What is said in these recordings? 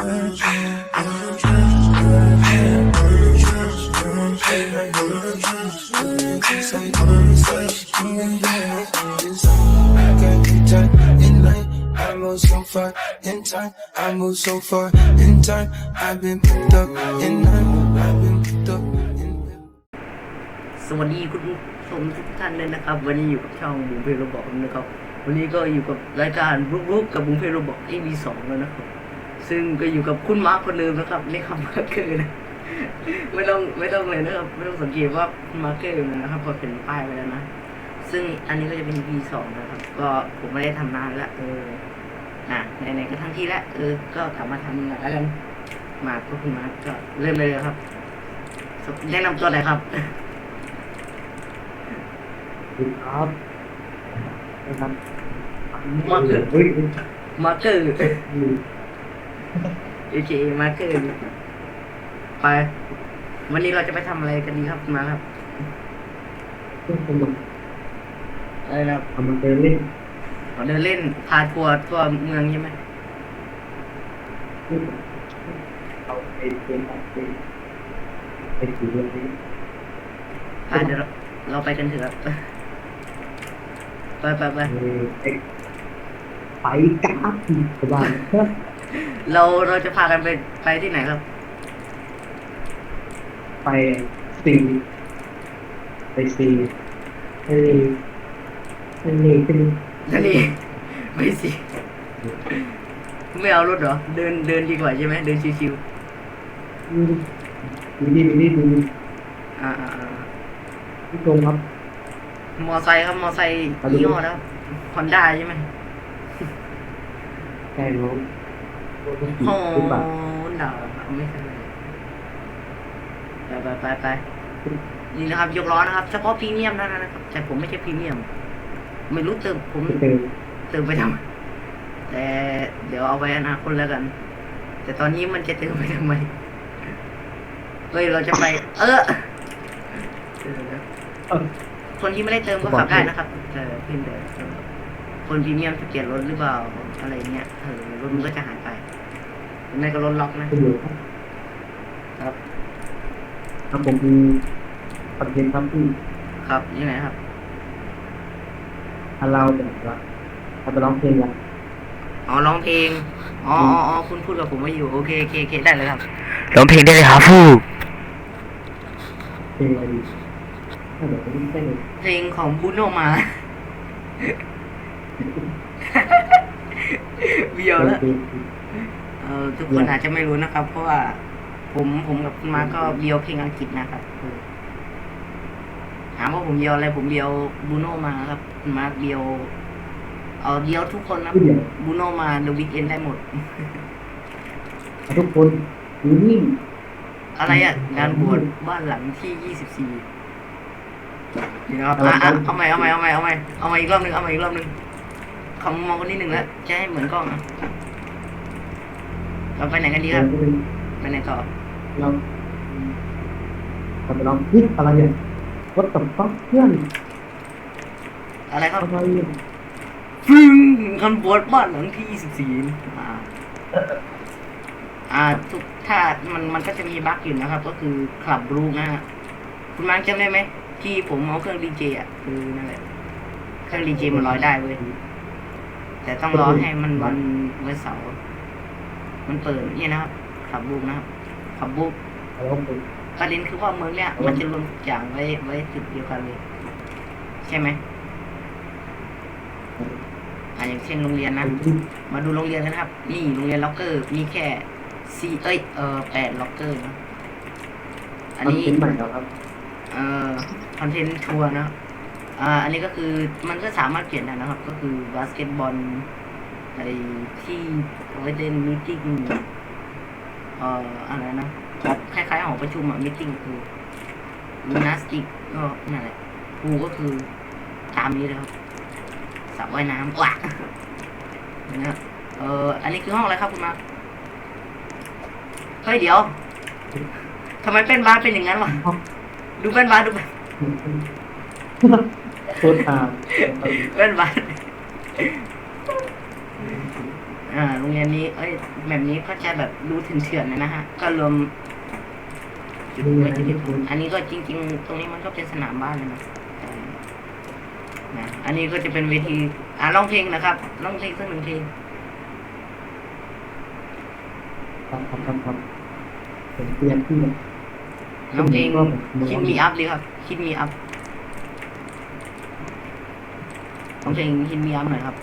I move so far in time. I move so far in time. I've been picked up in time. I've been picked up in สวัสดีคุณผู้ชมทุกท่านเลยนะครับ วันนี้อยู่กับช่องบุ้งเพลโรบอกนะครับ วันนี้ก็อยู่กับรายการรุกรุกกับบุ้งเพลโรบอก EP สองแล้วนะครับ ซึ่งก็อยู่กับคุณมาร์คคนเดิมนะครับนี่ครับมาร์คเกอร์นะไม่ต้องไม่ต้องเลยนะครับไม่ต้องสังเกตว่ามาร์คเกอร์อยู่นะครับเพอเห็นป้ายไปแล้วนะซึ่งอันนี้ก็จะเป็น EP สองนะครับ ก็ผมไม่ได้ทำนานละเอออะไหนๆก็ทั้งที่แล้วเออ ก็กลับมาทำหน่อยแล้วกันมาก็คุณมาร์คก็เริ่มเลยครับแนะนำตัวหน่อยครับครับนะครับมาร์คเกอร์เฮ้ยมาร์คเกอร์ มีโอเคมาร์คเกอร์ไป วันนี้เราจะไปทำอะไรกันดีครับคุณมาครับเพื่อนคนมาอะไรนะครับเอามาเดินเล่นขอเดินเล่นพาทัวร์ทั่วเมืองใช่ไหมเอาไปเป็นไปไปถือเรื่องนี้อะเดี๋ยวเราเราไปกันเถอะครับไปไปไปเออไปไปกราฟสบายเพื่อน เราเราจะพากันไปไปที่ไหนครับ ไปซีไปซีทะเลทะเลเป็นทะเลไม่สิไม่เอารถเหรอ เดินเดินดีกว่าใช่ไหมเดินชิวดูดีดูดีดูดีๆอ่าอ่าอ่าที่ตรงครับ มอไซค์ครับมอไซค์ยี่ห้อแล้วฮอนด้าใช่ไหม ใช่น้อ งโอ้หรือเปล่าดาวไม่ใช่ไปไปไปไปนี่นะครับ ยกล้อนะครับ เฉพาะพรีเมียมเท่านั้นนะครับ แต่ผมไม่ใช่พรีเมียม ไม่รู้เติมผมไปเจอเติมไปทำแต่เดี๋ยวเอาไว้อนาคตแล้วกัน แต่ตอนนี้มันจะเติมไปทำไมเฮ้ยเราจะไป เออเออเออคนที่ไม่ได้เติมก็ขับได้นะครับแต่เพียงแต่คนพรีเมียมจะเปลี่ยนรถหรือเปล่าอะไรเงี้ยเออรถมันก็จะหาย ไปหรือไม่ก็รถล็อกนะไปอยู่ครับครับครับผมมีคอนเทนต์ครับที่ครับยังไงครับถ้าเราแบบว่าถ้าไปร้องเพลงกันอ๋อร้องเพลงอ๋ออ๋ออ๋อคุณพูดกับผมว่าอยู่โอเคโอเคโอเคได้เลยครับร้องเพลงได้เลยครับผู้เพลงอะไรดีถ้าเดี๋ยวไม่ใช่เลยเพลงของบูโนมาเบียวแล้วเพลงเออทุกคนอาจจะไม่รู้นะครับ เพราะว่าผมผมกับคุณมาร์คก็เบียวเพลงอังกฤษนะครับเออถามว่าผมเบียวอะไรผมเบียวบูโนมาครับคุณมาร์คเบียวเออเบียวทุกคนนะผู้เดียวบูโนมาเดอะวิกเอนได้หมดทุกคนอยู่นี่อะไรอะงานบวชบ้านหลังที่ยี่สิบสี่เดี๋ยวครับอะอะเอาใหม่เอาใหม่เอาใหม่เอาใหม่เอาใหม่อีกรอบหนึ่งเอาใหม่อีกรอบหนึ่งคำมองคนที่หนึ่งแล้วจะให้เหมือนกล้องอะ เราไปไหนกันดีครับไปไหนต่อเราเราไปลองพิดอะไรเนี่ยวัดตับฟักเพื่อนอะไรครับอะไรเนี่ยฟึ่งงานบวชบ้านหลังที่ยี่สิบสี่อ่าอ่าทุกถ้ามันมันก็จะมีบั๊กอยู่นะครับ ก็คือคลับรูนะฮะคุณมาร์คจำได้ไหมที่ผมเอาเครื่องดีเจอะคือนั่นแหละเครื่องดีเจมันลอยได้เว้ยแต่ต้องรอให้มันวันวันเสาร์ มันเปิดเนี่ยนะครับขับบุกนะครับขับบุกเราไปประเด็นคือว่าเมืองเนี้ยมันจะรวมทุกอย่างไว้ไว้จุดเดียวกันเลย ใช่ไหมอ่าอย่างเช่นโรงเรียนนะที่มาดูโรงเรียนกันนะครับ นี่โรงเรียนล็อกเกอร์ มีแค่สี่เอ้ยเออแปดล็อกเกอร์นะอันนี้เป็นใหม่แล้วครับ เอ่อคอนเทนต์ทัวร์นะครับอ่าอันนี้ก็คือมันก็สามารถเปลี่ยนได้นะครับ ก็คือบาสเกตบอล ไอ้ที่เอาไว้เล่นมิ팅เอ่ออะไรนะแบบคล้ายๆหอประชุมอะมิ팅คือยิมนาสติกก็นั่นแหละครูก็คือตามนี้เลยครับสระว่ายน้ำว้านะครับเอ่ออันนี้คือห้องอะไรครับคุณมาร์คเฮ้ยเดี๋ยวทำไมเป็นบ้านเป็นอย่างนั้นวะดูเป็นบ้านดูเป็นโคตรตามเป็นบ้านอ่า โรงเรียนนี้ เอ้ย แบบนี้ก็จะแบบดูเถื่อนๆนะฮะ ก็รวมจุดไว้ที่ที่คุณอันนี้ก็จริง ๆ ตรงนี้มันก็เป็นสนามบ้านเลยนะแต่นะอันนี้ก็จะเป็นเวที อ่าร้องเพลงนะครับร้องเพลงสักหนึ่งเพลงครับครับครับครับผมเตรียมที่ร้องเพลงก็ผมคิดมีอัพเลยครับคิดมีอัพร้องเพลงคิดมีอัพหน่อยครับ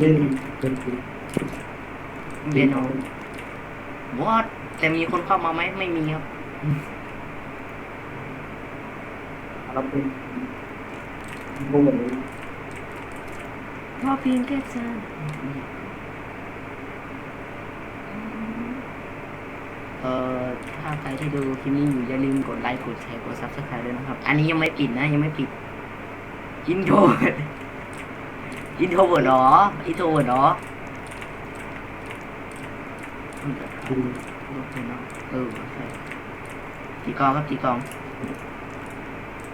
เล่นเป็นทีเบียโนวอดแต่มีคนเข้ามาไหมไม่มีครับเราเป็นโบนเพราะเพียงแค่เธอเอ่อถ้าใครที่ดูคลิปนี้อยู่อย่าลืมกดไลค์กดแชร์กดซับสไครต์ด้วยนะครับ อันนี้ยังไม่ปิดนะยังไม่ปิดอินโทร อินโทรเวิร์ดหรออินโทรเวิร์ดหรอดูเออใช่ตีกองครับตีกอง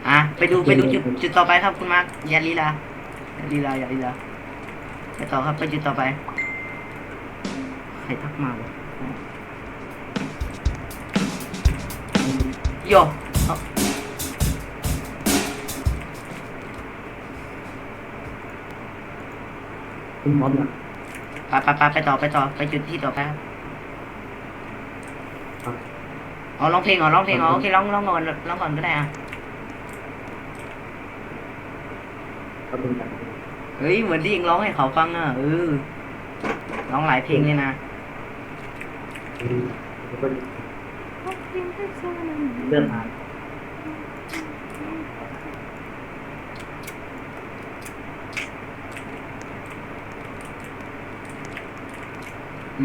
อะไปดูไปดูจุดจุดต่อไปครับคุณมาร์คยาลีลายาลีลายาลีลาไปต่อครับไปจุดต่อไปใครทักมาวะโย คุณพร้อมนะไปไปไปไปต่อไปต่อไปจุดที่ต่อไปครับครับอ๋อร้องเพลงเหรอร้องเพลงเหรอโอเคร้องร้องก่อนร้องก่อนก็ได้อะก็เป็นแบบเฮ้ยเหมือนที่เองร้องให้เขาฟังอะเออร้องหลายเพลงเลยนะนี้แล้วก็เรื่องมาล น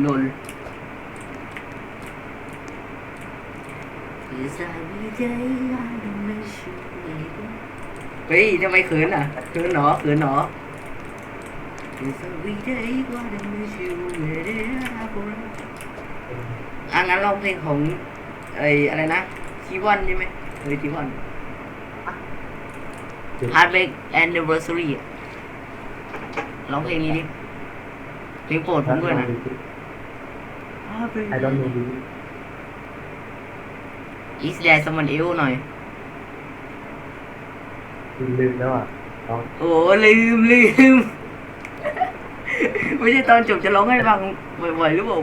เฮ้ยทำไมเขินอะเขินหนอเขินหนออะงั้นร้องเพลงของไอ้อะไรนะทีวันใช่ไหมเฮ้ยทีวัน Heartbreak Anniversary อะร้องเพลงนี้ดิเพลงโปรดผมด้วยนะ ไอดอนโนดู Is there someone else หน่อย ลืมแล้วอะน้องโอ้ลืมลืม ไม่ใช่ตอนจบจะร้องให้ฟังบ่อยๆหรือเปล่า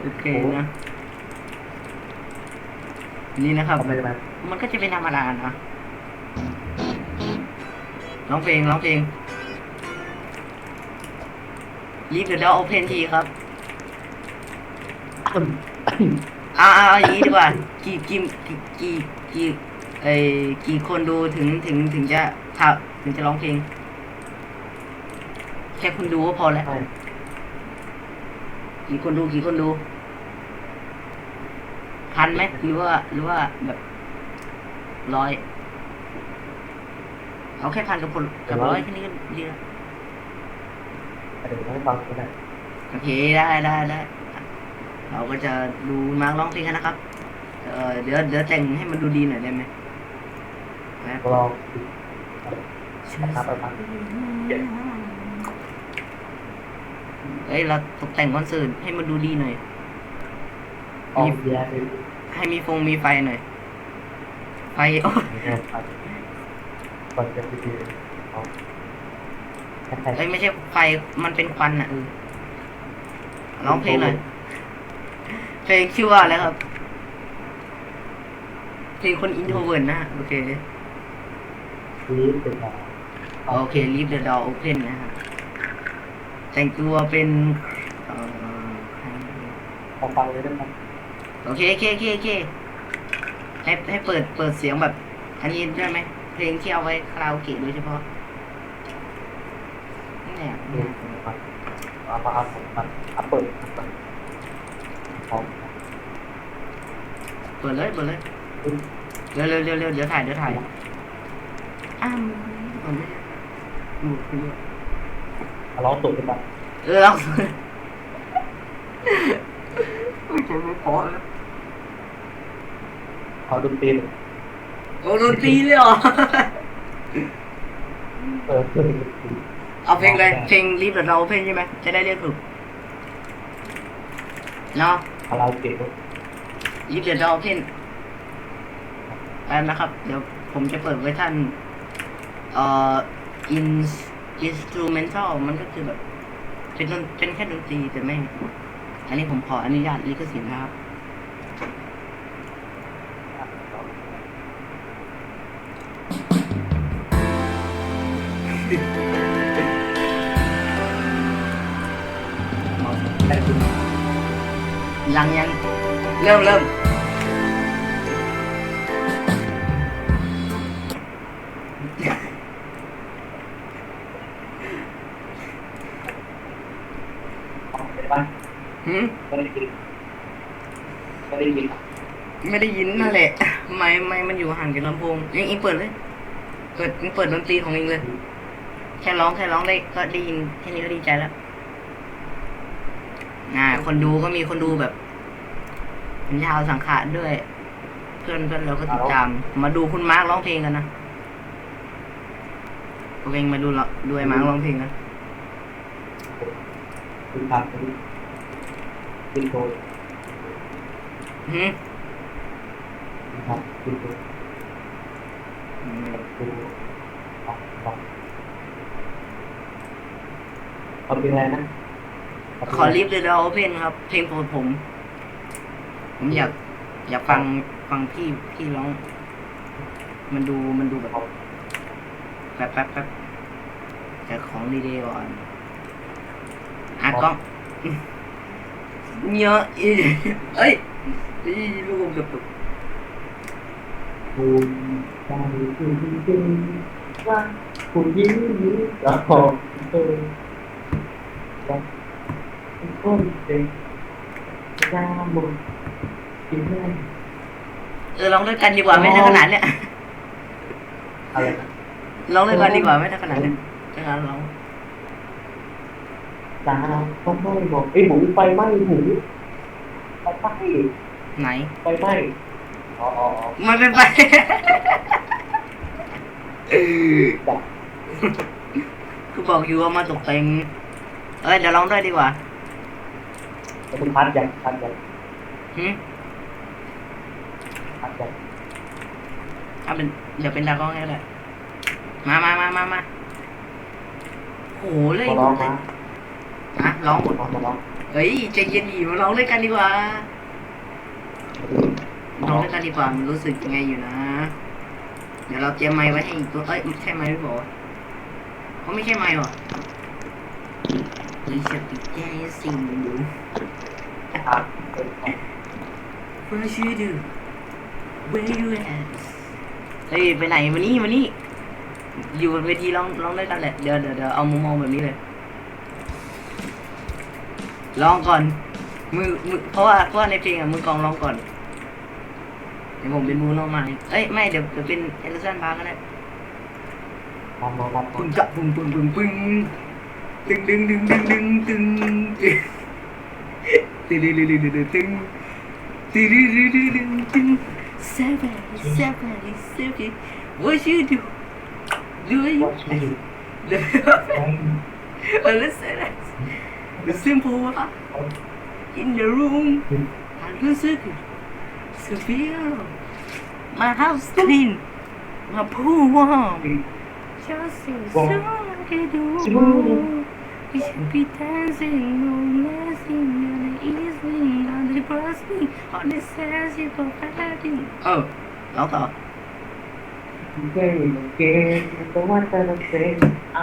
โอเคนะ นี่นะครับทำไมมามันก็จะเป็นธรรมดานะร้องเพลงร้องเพลง Leave the door open ทีครับ เอาเอาเอาอย่างนี้ดีกว่า กี่กี่กี่กี่กี่เอ้ยกี่คนดูถึงถึงถึงจะถ้าถึงจะร้องเพลง แค่คุณดูก็พอแล้วใช่กี่คนดูกี่คนดู พันไหมหรือว่าหรือว่าแบบร้อยเอาแค่พันกับคนกับร้อยแค่นี้ก็ดีแล้วเดี๋ยวให้ฟังก็ได้โอเคได้ได้ได้ เราก็จะดูมาร์คร้องเพลงกันนะครับ เออเดี๋ยวเดี๋ยวแต่งให้มันดูดีหน่อยได้ไหมนะลองครับประมาณเอ้ยเราตกแต่งคอนเสิร์ตให้มันดูดีหน่อยออกแย่เลยให้มีฟงมีไฟหน่อย ไฟโอ้ยนะครับก่อนจะไปดูเอาแค่เอ้ยไม่ใช่ไฟมันเป็นควันอะเออร้องเพลงหน่อย เพลงชื่อว่าอะไรครับ เพลงคนอินโทรเวิร์นะโอเคนี้เป็นอะไรโอเค leave the door open นะฮะแต่งตัวเป็นเอ่อพอฟังเลยได้ไหมโอเคโอเคโอเคโอเคให้ให้เปิดเปิดเสียงแบบ อันนี้ได้ไหมเพลงที่เอาไว้คาราโอเกะโดยเฉพาะนี่เนี่ยเดี๋ยวมาเอามาเอาผมมาเอาเปิด พร้อมเปิดเลยเปิดเลยเร็วเร็วเร็วเร็วเดี๋ยวถ่ายเดี๋ยวถ่ายอ้าวมันไม่ดูดูร้องตัวขึ้นมาเออเราไม่ใช่ไม่พอแล้วเอาดนตรีโอ้โดนตีเลยเหรอเปิดเปิดเอเอาเพลงเลยเพลงรีบเราเพลงใช่ไหมจะได้เรียกถูกเนาะ คาราโอเกะรีบเราเพลงไปนะครับ เดี๋ยวผมจะเปิดเวอร์ชันเอ่อ in instrumental มันก็คือแบบเป็นดนเป็นแค่ดนตรีแต่ไม่ อันนี้ผมขออนุญาตลิขสิทธิ์นะครับ ยังยังเริ่มเริ่มไปะหืมไม่ได้ยินไม่ได้ยินไม่ได้ยินนั่นแหละไม่ไม่มันอยู่ห่างจากลำโพงเองเองเปิดเลย เปิดเองเปิดดนตรีของเองเลย แค่ร้องแค่ร้องได้ก็ได้ยินแค่นี้ก็ดีใจแล้ว อ่า คนดูก็มีคนดูแบบเป็นชาวสังขารด้วย เพื่อนเพื่อนเราก็ติดตาม มาดูคุณมาร์คร้องเพลงกันนะพวกเองมาดูดูไอ้มาร์คร้องเพลงกันคุณครับคุณโดนหืมคุณครับคุณโดนคุณบอกบอกเอาเป็นอะไรนะ ขอลิฟต์เลยเราเพลงครับ เพลงโปรดผม ผมอยากอยากฟังฟังพี่พี่ร้อง มันดูมันดูแบบแป๊บแป๊บแป๊บแต่ของดีๆก่อนอะกล้องเยอะอีเอ้ยอีลูกอมกับตุกคุณใจคุณจริงว่าคุณยิ้มยิ้มแล้วพอเออว่าคุณคนเด็กหน้ามุนกินได้เออร้องด้วยกันดีกว่าไม่ถ้าขนาดเนี้ยอะไรนะร้องด้วยกันดีกว่าไม่ถ้าขนาดเนี้ยจะการร้อง ตาต้องไม่บอกไอ้ยหมูไฟไหม้หมูไฟไหม้ไหน ไฟไหม้อ๋ออ๋ออ๋อมันเป็นไปจับคือบอกอยู่ว่ามาตกแต่งเอ้ยเดี๋ยวร้องด้วยดีกว่าแล้ว คุณพัดยังพัดยังหืมพัดยังถ้าเป็นเดี๋ยวเป็นดาวกล้องให้แหละมามามามามาโหเลยมาร้องมาอะร้องมามาร้องเฮ้ยใจเย็นดีมาร้องด้วยกันดีกว่าร้องด้วยกันดีกว่ามันรู้สึกยังไงอยู่นะ เดี๋ยวเราเตรียมไม้ไว้ให้อีกตัวเอ้ยไม่ใช่ไม้หรือเปล่าวะเขาไม่ใช่ไม้หรอ นี่จะปิดแก้สิ่งดูครับ What you do Where you at เฮ้ยไปไหนวันนี้วันนี้อยู่บนเวทีร้องร้องด้วยกันแหละ เดี๋ยวเดี๋ยวเดี๋ยวเอามุมมองแบบนี้เลยร้องก่อน มือมือเพราะว่าเพราะว่าในเพลงอะมือกลองร้องก่อนเดี๋ยวผมเป็นมูน้องใหม่เอ้ยไม่เดี๋ยวเดี๋ยวเป็นเอลิสันบาร์ก็ได้มามารับปึ้งกะปึ้งปึ้งปึ้งปึ้ง ตึงดึงดึงดึงดึงตึงตึงตึงดึงดึงดึงดึงตึงตึงดึงดึงดึงดึงตึง seven seven seven what you do do you ว่าชื่อ the ไอ้ listen the simple one in the room I lose it Sophia my house clean my pool warm just so I do We should be dancing no dancing on the evening on the crossing on the sassy for fighting เออร้องต่อเก่งเก่งแต่ว่าแต่ละเซ็งอั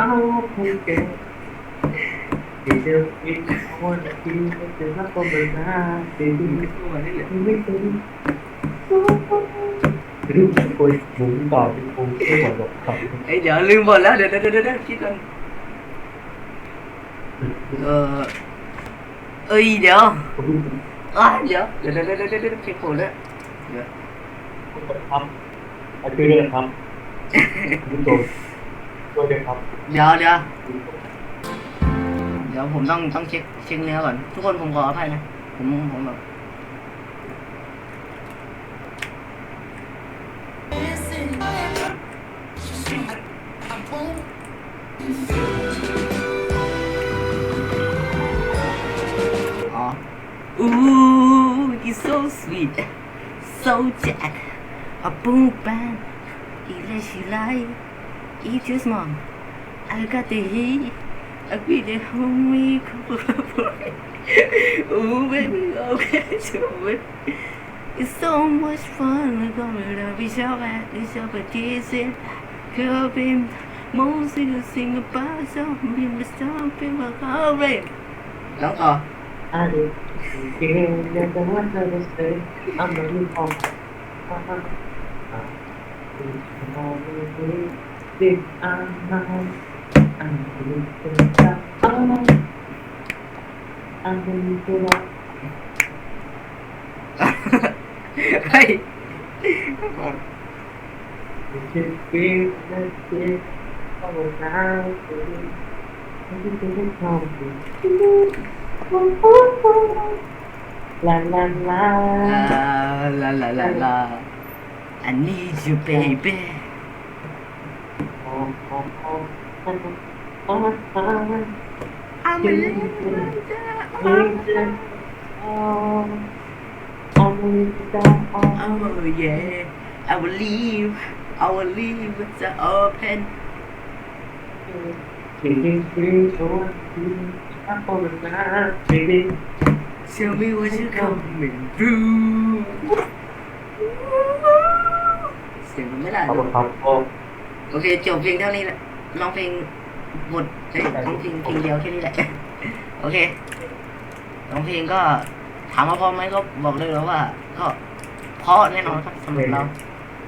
นนี้บอาหาว่าแต่เลี้ยงดิบอันนั้นอันนี้เป็นดอกอ้อเพลงอันนี้เป็นอ้อเป็นดอกอ้อเพลงเก่งที่เดียวกินวันที่จะรักก็ไม่ได้ที่ดีไม่เป็นรูปคุยหมุนต่อเป็นคงไม่หมดหรอกครับเอ้ยเดี๋ยวลืมหมดแล้วเดี๋ยวเดี๋ยวเดี๋ยวคิดก่อนเออเอ้ยเดี๋ยวอะเดี๋ยวเดี๋ยวเดี๋ยวเดี๋ยวเดี๋ยวเดี๋ยวคิดโผล่แล้วเดี๋ยวครับอคือเรื่องครับคุณโด นด้วยด้วยครับเดี๋ยวเดี๋ยวเดี๋ยวผมต้องต้องเช็คเช็คเนื้อก่อน ทุกคนผมขออภัยนะ ผมผมแบบอ๋อ Ooh, he's so sweet, so jack, a boom bang, ele she like, eat his mom. I got the heat. I be the homie boy. Ooh, baby, okay, so It's so much fun. We're gonna be shout at each other, kissing, clubbing. Most singers sing about something, but some people call it. Đó to. À thì, chị nên tớ mất rồi, tớ sẽ ăn nó đi big eyes and little black eyes and little black はい。It should be the gift of a thousand. Everything is coming. La la la. ラララララ。I need you, baby. Oh, oh, oh, oh. I'm a little Oh, oh, Oh yeah I will leave I will leave the open Baby, Tell me what you coming through เสียงมันไม่ได้ขอบคุณครับโอ้โอเคจบเพลงเท่านี้แหละ ร้องเพลงบทเอ้ยร้องเพลงเพลงเดียวแค่นี้แหละ โอเคร้องเพลงก็ถามว่าพอไหมก็บอกเลยแล้วว่า ก็เพราะแน่นอนครับสำหรับเรา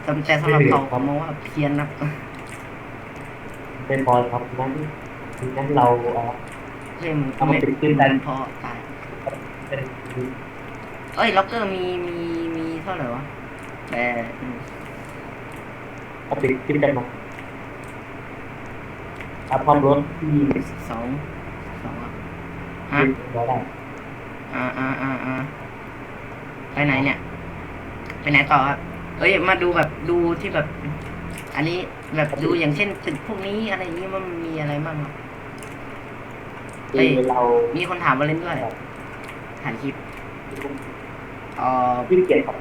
แต่แต่สำหรับเขาผมมองว่าเพี้ยนนะเป็นพอครับนั้นนั้นเราเอ่อเพลงเอามาไม่ติดขึ้นกันเพราะตายเป็นเอ้ยล็อกเกอร์มีมีมีเท่าไหร่วะแต่อืมเอาติดขึ้นกันมาเอาพร้อมรถที่สองสองอะฮะขึ้นเราได้อ่าอ่าอ่าอ่าไปไหนเนี่ย ไปไหนต่อครับเอ้ยมาดูแบบดูที่แบบ อันนี้แบบดูอย่างเช่นตึกพวกนี้อะไรอย่างนี้มันมีอะไรบ้างครับเฮ้ยคือเรามีคนถามมาเล่นด้วยถ่ายคลิปเอ่อที่เกียรติครับ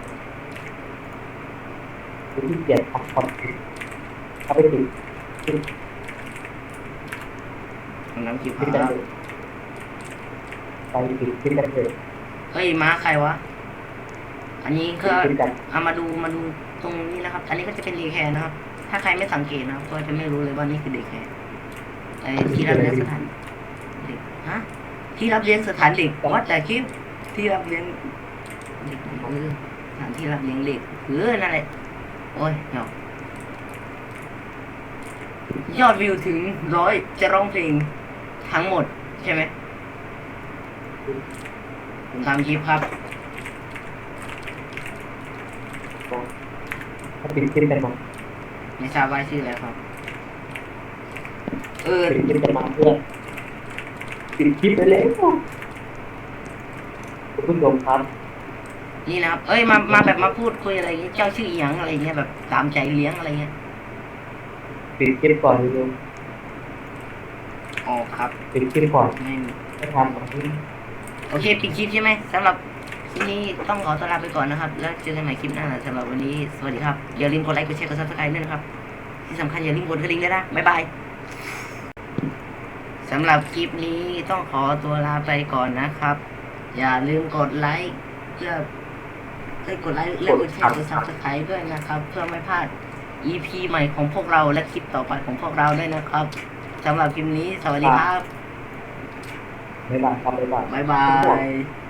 ที่เกียรติครับครับเขาไปติด ขึ้นของน้ำคลิปคขึ้นกันรับเลยไปติดขึ้นกันเลยเฮ้ยม้าใครวะ อันนี้ก็ขึ้นกันเอามาดูมาดูตรงนี้นะครับ อันนี้ก็จะเป็นรีแคร์นะครับ ถ้าใครไม่สังเกตนะครับก็จะไม่รู้เลยว่านี่คือเด็กแคร์ไอ้ที่รับเลี้ยงสถานเด็กฮะที่รับเลี้ยงสถานเด็กวัดแต่คลิปที่รับเลี้ยงเด็กเออสถานที่รับเลี้ยงเด็กเออนั่นแหละโอ้ยเนาะยอดวิวถึงร้อยจะร้องเพลง ทั้งหมดใช่ไหมผมทำคลิปครับเขาติดขึ้นกันมาไม่ทราบว่าชื่ออะไรครับ เออติดขึ้นกันมาเพื่อติดคลิปไปเลยคุณผู้ชมครับนี่นะครับ เอ้ย มา มาแบบมาพูดคุยอะไรอย่างเงี้ย เจ้าชื่ออหยังอะไรเงี้ยแบบตามใจเลี้ยงอะไรเงี้ยติดคลิปก่อนดู อ๋อครับติดคลิปก่อนไม่มีไม่ทำแบบนี้โอเคปิดคลิปใช่ไหมสำหรับคลิปนี้ต้องขอตัวลาไปก่อนนะครับ แล้วเจอกันใหม่คลิปหน้าสำหรับวันนี้สวัสดีครับ อย่าลืมกดไลค์กดแชร์กดซับสไครต์ด้วยนะครับ ที่สำคัญอย่าลืมกดกระดิ่งด้วยนะบ๊ายบายสำหรับคลิปนี้ต้องขอตัวลาไปก่อนนะครับ อย่าลืมกดไลค์เพื่อเพื่อกดไลค์และกดแชร์กดซับสไครต์ด้วยนะครับ เพื่อไม่พลาด EP ใหม่ของพวกเราและคลิปต่อไปของพวกเราด้วยนะครับ สำหรับคลิปนี้ สวัสดีครับไม่บายครับไม่บาย บ๊ายบายหมดครับหมดครับ